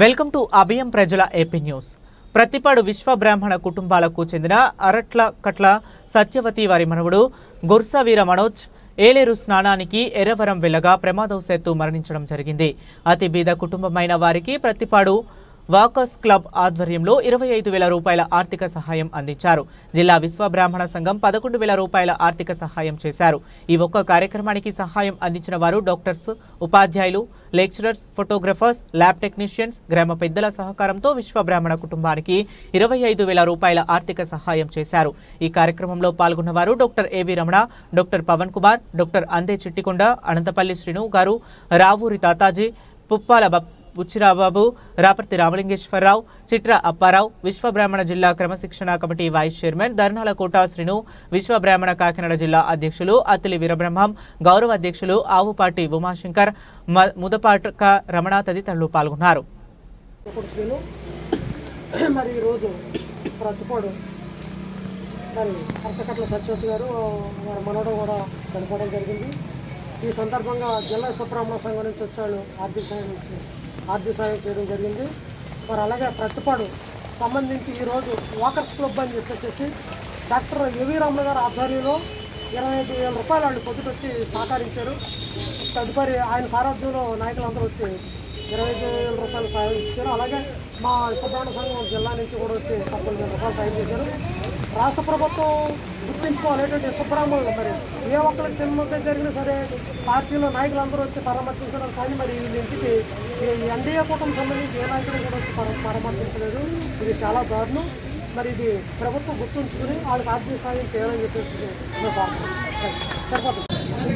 Welcome to అభయం ప్రజల AP news. Prathipadu విశ్వ బ్రాహ్మణ కుటుంబాలకు చెందిన అరట్ల కట్ల సత్యవతి వారి మనవుడు గుర్సవీర మనోజ్ ఏలేరు స్నానానికి ఎర్రవరం వెళ్ళగా ప్రమాదవశాత్తు మరణించడం జరిగింది. అతి బీద కుటుంబమైన వారికి ప్రతిపాడు వాకర్స్ క్లబ్ ఆధ్వర్యంలో ఇరవై ఐదు వేల రూపాయల ఆర్థిక సహాయం అందించారు. జిల్లా విశ్వ బ్రాహ్మణ సంఘం పదకొండు వేల రూపాయల ఆర్థిక సహాయం చేశారు. ఈ ఒక్క కార్యక్రమానికి సహాయం అందించిన వారు డాక్టర్స్ ఉపాధ్యాయులు లెక్చరర్స్ ఫోటోగ్రఫర్స్ ల్యాబ్ టెక్నీషియన్స్ గ్రామ పెద్దల సహకారంతో విశ్వ బ్రాహ్మణ కుటుంబానికి ఇరవై ఐదు వేల రూపాయల ఆర్థిక సహాయం చేశారు. ఈ కార్యక్రమంలో పాల్గొన్నవారు doctor A V Ramana doctor Pavan Kumar doctor Ande Chittikonda Anantapalli Srinu గారు రావూరి తాతాజీ పుప్పాల బుచ్చిరాబాబు రాపర్తి రామలింగేశ్వరరావు చిట్ర అప్పారావు విశ్వ బ్రాహ్మణ జిల్లా క్రమశిక్షణ committee vice chairman Dharnala Kotasrinu Srinu Kakinada జిల్లా అధ్యక్షులు అత్తిలి వీరబ్రహ్మం గౌరవ అధ్యక్షులు ఆవుపాటి ఉమాశంకర్ మ- ముదపాటక రమణ తదితరులు పాల్గొన్నారు. మరి ఈరోజు ప్రతిపాడు మరి అర్థకట్ల సత్యవతి గారు వారి మనవడు కూడా చనిపోవడం జరిగింది. ఈ సందర్భంగా జిల్లా సుబ్రహ్మణ్య సంఘం నుంచి వచ్చాడు ఆర్థిక సంఘం నుంచి. ఆర్థిక సాయం చేయడం జరిగింది. మరి అలాగే ప్రతిపాడు సంబంధించి ఈరోజు వాకర్స్ క్లబ్ అని చెప్పేసి డాక్టర్ ఎవి రమణ గారి ఆధ్వర్యంలో ఇరవై ఐదు వేల రూపాయలు వాళ్ళు పొద్దుట వచ్చి సహకరించారు. తదుపరి ఆయన సారథ్యంలో నాయకులందరూ వచ్చి ఇరవై ఐదు వేల రూపాయలు సాయం ఇచ్చారు. అలాగే మా సుబ్రహ్మణ్య సంఘం జిల్లా నుంచి కూడా వచ్చి పంతొమ్మిది వేల రూపాయలు సాయం చేశారు. రాష్ట్ర ప్రభుత్వం గుర్తించుకోవాలనేటువంటి సుబ్రహ్మణ్యులు మరి ఏ ఒక్కరికి చిన్నగా జరిగినా సరే పార్టీలో నాయకులందరూ వచ్చి పరామర్శించడం కానీ మరి వీళ్ళింటికి ఈ ఎన్డీఏ కూటమి సంబంధించి ఏ నాయకుడు కూడా వచ్చి పరామర్శించలేదు. ఇది చాలా దారుణం. మరి ఇది ప్రభుత్వం గుర్తుంచుకుని వాళ్ళకి ఆర్థిక సాయం చేయాలని చెప్పేసి మేము సరిపోతుంది.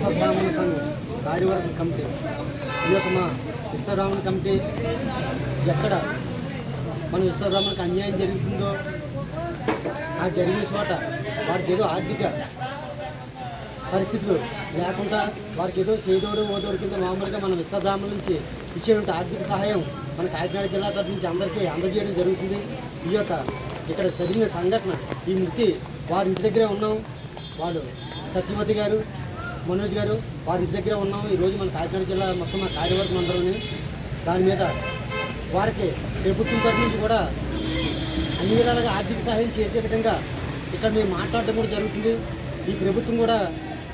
సంఘం కార్యవర్గ కమిటీ ఈ యొక్క మా కమిటీ ఎక్కడ మన విశ్వబ్రాహ్మణకు అన్యాయం జరుగుతుందో ఆ జరిగిన చోట వారికి ఏదో ఆర్థిక పరిస్థితులు లేకుండా వారికి ఏదో చేదోడు ఓదోడు కింద మామూలుగా మన విశ్వబ్రాహ్మణ నుంచి ఇచ్చేటువంటి ఆర్థిక సహాయం మన కాకినాడ జిల్లా తరఫు నుంచి అందరికీ అందజేయడం జరుగుతుంది. ఈ యొక్క ఇక్కడ జరిగిన సంఘటన ఈ మృతి వారి ఇంటి దగ్గరే ఉన్నాం. వాళ్ళు సత్యవతి గారు మనోజ్ గారు వారి ఇంటి దగ్గరే ఉన్నాం. ఈరోజు మన కాకినాడ జిల్లా మొత్తం మా కార్యవర్గం అందరూ దాని మీద వారికి ప్రభుత్వం తరఫు నుంచి కూడా అన్ని విధాలుగా ఆర్థిక సహాయం చేసే విధంగా ఇక్కడ మేము మాట్లాడటం కూడా జరుగుతుంది. ఈ ప్రభుత్వం కూడా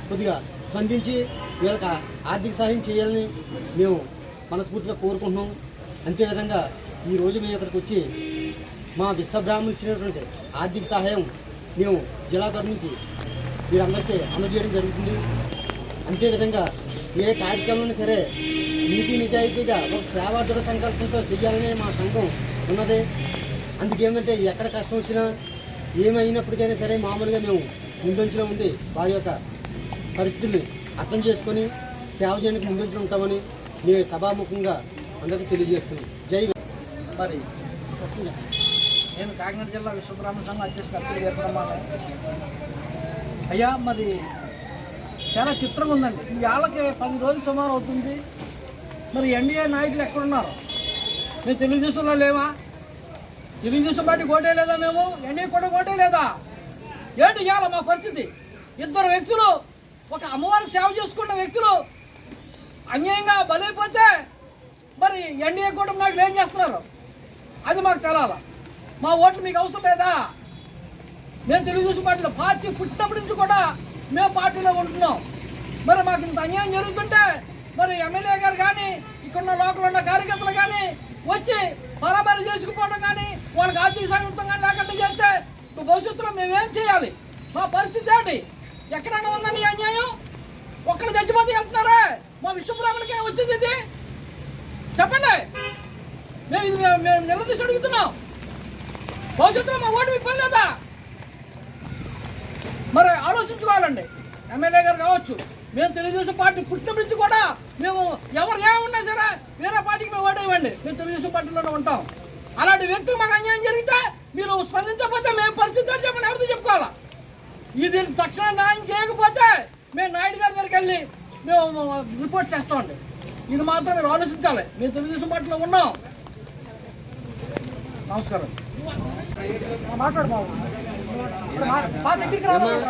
కొద్దిగా స్పందించి వీళ్ళకి ఆర్థిక సహాయం చేయాలని మేము మనస్ఫూర్తిగా కోరుకుంటున్నాం. అంతేవిధంగా ఈరోజు మేము ఇక్కడికి వచ్చి మా విశ్వబ్రాహ్మణులు ఇచ్చినటువంటి ఆర్థిక సహాయం మేము జిల్లా తరఫు నుంచి వీరందరికీ అందజేయడం జరుగుతుంది. అంతేవిధంగా ఏ కార్యక్రమం సరే నీతి నిజాయితీగా ఒక సేవా దృఢ సంకల్పంతో చేయాలనే మా సంఘం ఉన్నది. అందుకేమంటే ఎక్కడ కష్టం వచ్చినా ఏమైనప్పటికైనా సరే మామూలుగా మేము ముందంచులో ఉంది వారి యొక్క పరిస్థితుల్ని అర్థం చేసుకొని సేవ చేయడానికి ముందంచులో ఉంటామని మేము సభాముఖంగా అందరికీ తెలియజేస్తున్నాం. జై మరి నేను కాకినాడ జిల్లా విశ్వబ్రాహ్మణ సంఘం అధ్యక్షుడు అప్పటి అయ్యా మరి చాలా చిత్రంగా ఉందండి. ఇవాళకి పది రోజులు సుమారు అవుతుంది. మరి ఎన్డీఏ నాయకులు ఎక్కడున్నారు? నేను తెలుగుదేశంలో లేవా? తెలుగుదేశం పార్టీ కోటే లేదా మేము? ఎన్డీఏ కూడా కోటే లేదా? ఏంటి ఇవాళ మా పరిస్థితి? ఇద్దరు వ్యక్తులు ఒక అమ్మవారికి సేవ చేసుకున్న వ్యక్తులు అన్యాయంగా బలైపోతే మరి ఎన్డీఏ కూడా నాకు ఏం చేస్తున్నారు? అది మాకు తెలాల మా ఓట్లు మీకు అవసరం లేదా? మేము తెలుగుదేశం పార్టీలో పార్టీ పుట్టినప్పటి నుంచి కూడా మేము పార్టీలో ఉంటున్నాం. మరి మాకు ఇంత అన్యాయం జరుగుతుంటే మరి ఎమ్మెల్యే గారు కానీ ఇక్కడ ఉన్న లోకల్ ఉన్న కార్యకర్తలు కానీ వచ్చి పరామరి చేసుకుపోవడం కానీ వాళ్ళకి ఆర్థిక సాయంత్రం లేకుండా చేస్తే భవిష్యత్తులో మేమేం చేయాలి? మా పరిస్థితి ఏంటి? ఎక్కడన్నా ఉందండి అన్యాయం? ఒక్కరు చచ్చిపోతే వెళ్తున్నారా? మా విశ్వబ్రాహ్మణులకే వచ్చింది ఇది? చెప్పండి. మేము ఇది మేము మేము నిలదీసి అడుగుతున్నాం. భవిష్యత్తులో మా ఓటు మీకు లేదా? మరి ఆలోచించుకోవాలండి. ఎమ్మెల్యే గారు కావచ్చు. మేము తెలుగుదేశం పార్టీ పుట్టినప్పటి నుంచి కూడా మేము ఎవరు ఏమన్నా సరే వేరే పార్టీకి మేము ఓటేయండి మేము తెలుగుదేశం పార్టీలోనే ఉంటాం. అలాంటి వ్యక్తులు మాకు అన్యాయం జరిగితే మీరు స్పందించకపోతే మేము పరిస్థితి చెప్పండి ఎవరితో చెప్పుకోవాలా? ఇది తక్షణ న్యాయం చేయకపోతే మేము నాయుడు గారి దగ్గరికి వెళ్ళి మేము రిపోర్ట్ చేస్తామండి ఇది మాత్రం మీరు ఆలోచించాలి. మేము తెలుగుదేశం పార్టీలో ఉన్నాం. నమస్కారం. మాట్లాడు బాబు మా- దగ్గరికి రా బాబు.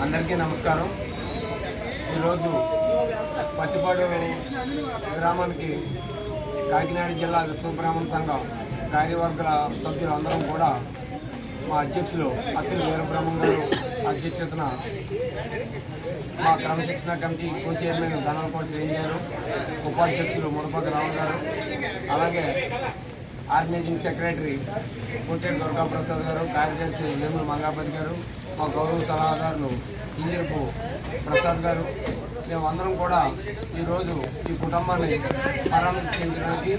అందరికీ నమస్కారం. ఈరోజు పత్తిపాడు గ్రామానికి కాకినాడ జిల్లా విశ్వబ్రాహ్మణ సంఘం కార్యవర్గాల సభ్యులందరం కూడా మా అధ్యక్షులు అత్తిలి వీరబ్రహ్మం గారు అధ్యక్షతన మా క్రమశిక్షణ కమిటీ కో చైర్మన్ కోసం శ్రేణి గారు ఉపాధ్యక్షులు మునపతి రావు గారు అలాగే ఆర్గనైజింగ్ సెక్రటరీ కోటేరు దుర్గాప్రసాద్ గారు కార్యదర్శి వేముల మంగాపతి గారు మా గౌరవ సలహాదారులు ఇంజపు ప్రసాద్ గారు మేమందరం కూడా ఈరోజు ఈ కుటుంబాన్ని పరామర్శించడానికి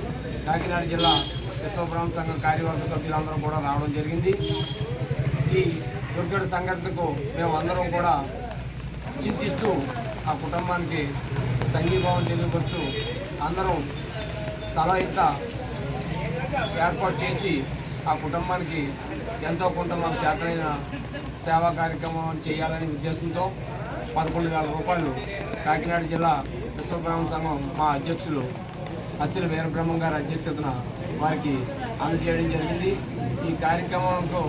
కాకినాడ జిల్లా విశ్వబ్రహ్మ సంఘం కార్యవర్గ సభ్యులందరం కూడా రావడం జరిగింది. ఈ దుర్గడు సంఘటనకు మేమందరం కూడా చింతిస్తూ ఆ కుటుంబానికి సంఘీభావం తెలియపరుస్తూ అందరం తల ఇంత ఏర్పాటు చేసి ఆ కుటుంబానికి ఎంతో కొంత మాకు చేతనైన సేవా కార్యక్రమం చేయాలనే ఉద్దేశంతో పదకొండు వేల రూపాయలు కాకినాడ జిల్లా విశ్వబ్రహ్మ సంఘం మా అధ్యక్షులు అత్తిలి వీరబ్రహ్మం గారి అధ్యక్షతన వారికి అందజేయడం జరిగింది. ఈ కార్యక్రమంతో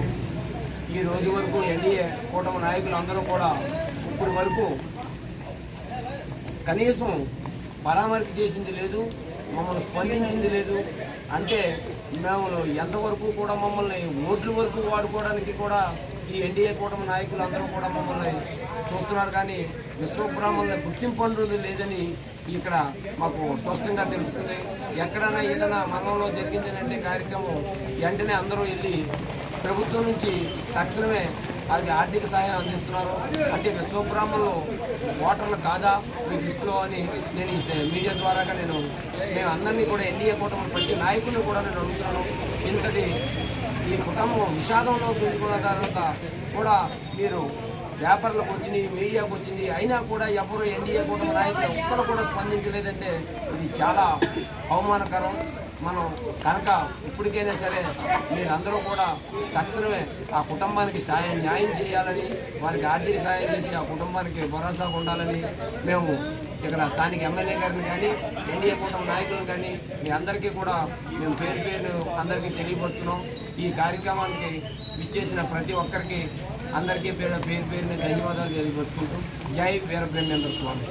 ఈ రోజు వరకు ఎన్డీఏ కూటమి నాయకులు అందరూ కూడా ఇప్పటి వరకు కనీసం పరామర్శ చేసింది లేదు. మమ్మల్ని స్పందించింది లేదు. అంటే మేము ఎంతవరకు కూడా మమ్మల్ని ఓట్ల వరకు వాడుకోవడానికి కూడా ఈ ఎన్డీఏ కూటమి నాయకులు అందరూ కూడా మమ్మల్ని చూస్తున్నారు. కానీ విశ్వబ్రాహ్మణుల గుర్తింపు అనేది లేదని ఇక్కడ మాకు స్పష్టంగా తెలుస్తుంది. ఎక్కడైనా ఏదైనా మనంలో జరిగిందనంటే కార్యక్రమం వెంటనే అందరూ వెళ్ళి ప్రభుత్వం నుంచి తక్షణమే అది ఆర్థిక సహాయం అందిస్తున్నారు. అంటే విశ్వబ్రాహ్మణులు ఓటర్లు కాదా మీ దృష్టిలో అని నేను మీడియా ద్వారాగా నేను మేము అందరినీ కూడా ఎన్డీఏ కూటమి ప్రతి నాయకుడిని కూడా నేను అడుగుతున్నాను. ఇంతటి ఈ కుటుంబం విషాదంలో పెట్టుకున్న తర్వాత కూడా మీరు వ్యాపారులకు వచ్చినాయి మీడియాకు వచ్చింది అయినా కూడా ఎవరు ఎన్డీఏ కూటమి నాయకులు ఒక్కరు కూడా స్పందించలేదంటే ఇది చాలా అవమానకరం. మనం కనుక ఇప్పటికైనా సరే మీరందరూ కూడా తక్షణమే ఆ కుటుంబానికి సాయం న్యాయం చేయాలని వారికి ఆర్థిక సాయం చేసి ఆ కుటుంబానికి భరోసాగా ఉండాలని మేము ఇక్కడ స్థానిక ఎమ్మెల్యే గారిని కానీ ఎన్డీఏ కూటమి నాయకులను కానీ మీ అందరికీ కూడా మేము పేరు పేరు అందరికీ తెలియపరుస్తున్నాం. ఈ కార్యక్రమానికి ఇచ్చేసిన ప్రతి ఒక్కరికి అందరికీ పేరు పేరు పేరుని ధన్యవాదాలు తెలియపరుచుకుంటూ జై వీరబ్రహ్మేంద్ర స్వామి.